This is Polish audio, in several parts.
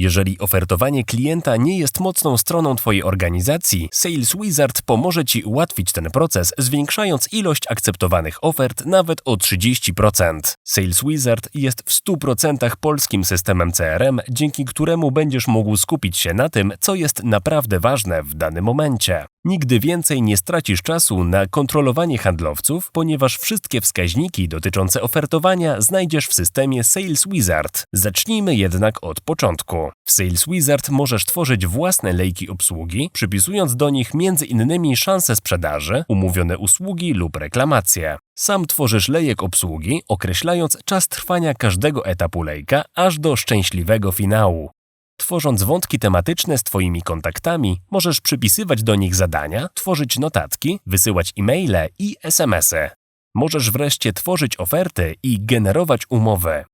Jeżeli ofertowanie klienta nie jest mocną stroną Twojej organizacji, Sales Wizard pomoże Ci ułatwić ten proces, zwiększając ilość akceptowanych ofert nawet o 30%. Sales Wizard jest w 100% polskim systemem CRM, dzięki któremu będziesz mógł skupić się na tym, co jest naprawdę ważne w danym momencie. Nigdy więcej nie stracisz czasu na kontrolowanie handlowców, ponieważ wszystkie wskaźniki dotyczące ofertowania znajdziesz w systemie Sales Wizard. Zacznijmy jednak od początku. W Sales Wizard możesz tworzyć własne lejki obsługi, przypisując do nich m.in. szanse sprzedaży, umówione usługi lub reklamacje. Sam tworzysz lejek obsługi, określając czas trwania każdego etapu lejka aż do szczęśliwego finału. Tworząc wątki tematyczne z Twoimi kontaktami, możesz przypisywać do nich zadania, tworzyć notatki, wysyłać e-maile i SMS-y. Możesz wreszcie tworzyć oferty i generować umowy.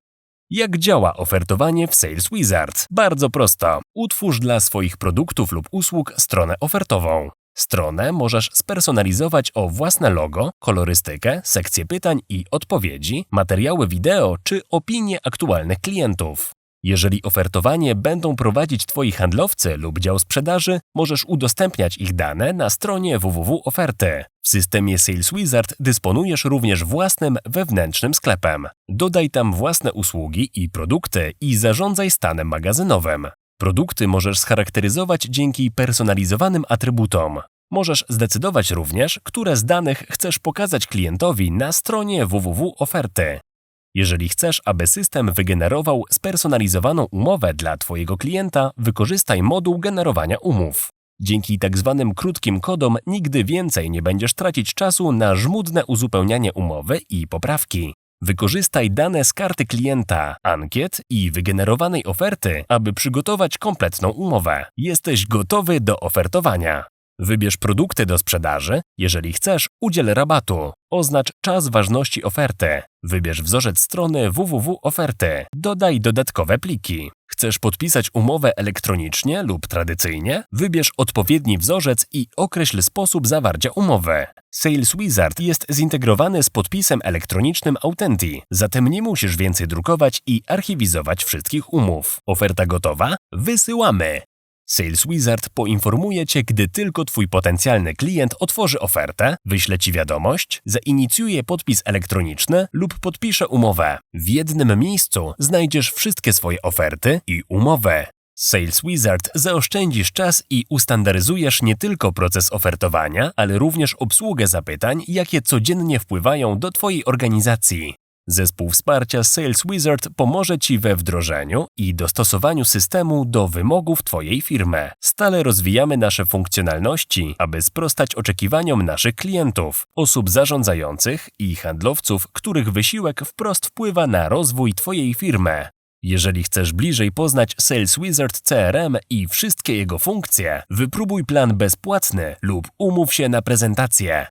Jak działa ofertowanie w Sales Wizard? Bardzo prosto. Utwórz dla swoich produktów lub usług stronę ofertową. Stronę możesz spersonalizować o własne logo, kolorystykę, sekcję pytań i odpowiedzi, materiały wideo czy opinie aktualnych klientów. Jeżeli ofertowanie będą prowadzić Twoi handlowcy lub dział sprzedaży, możesz udostępniać ich dane na stronie www.oferty. W systemie Sales Wizard dysponujesz również własnym wewnętrznym sklepem. Dodaj tam własne usługi i produkty i zarządzaj stanem magazynowym. Produkty możesz scharakteryzować dzięki personalizowanym atrybutom. Możesz zdecydować również, które z danych chcesz pokazać klientowi na stronie www.oferty. Jeżeli chcesz, aby system wygenerował spersonalizowaną umowę dla Twojego klienta, wykorzystaj moduł generowania umów. Dzięki tak zwanym krótkim kodom nigdy więcej nie będziesz tracić czasu na żmudne uzupełnianie umowy i poprawki. Wykorzystaj dane z karty klienta, ankiet i wygenerowanej oferty, aby przygotować kompletną umowę. Jesteś gotowy do ofertowania. Wybierz produkty do sprzedaży. Jeżeli chcesz, udziel rabatu. Oznacz czas ważności oferty. Wybierz wzorzec strony www.oferty. Dodaj dodatkowe pliki. Chcesz podpisać umowę elektronicznie lub tradycyjnie? Wybierz odpowiedni wzorzec i określ sposób zawarcia umowy. Sales Wizard jest zintegrowany z podpisem elektronicznym Authenty, zatem nie musisz więcej drukować i archiwizować wszystkich umów. Oferta gotowa? Wysyłamy! Sales Wizard poinformuje Cię, gdy tylko Twój potencjalny klient otworzy ofertę, wyśle Ci wiadomość, zainicjuje podpis elektroniczny lub podpisze umowę. W jednym miejscu znajdziesz wszystkie swoje oferty i umowy. Sales Wizard zaoszczędzisz czas i ustandaryzujesz nie tylko proces ofertowania, ale również obsługę zapytań, jakie codziennie wpływają do Twojej organizacji. Zespół wsparcia Sales Wizard pomoże Ci we wdrożeniu i dostosowaniu systemu do wymogów Twojej firmy. Stale rozwijamy nasze funkcjonalności, aby sprostać oczekiwaniom naszych klientów, osób zarządzających i handlowców, których wysiłek wprost wpływa na rozwój Twojej firmy. Jeżeli chcesz bliżej poznać Sales Wizard CRM i wszystkie jego funkcje, wypróbuj plan bezpłatny lub umów się na prezentację.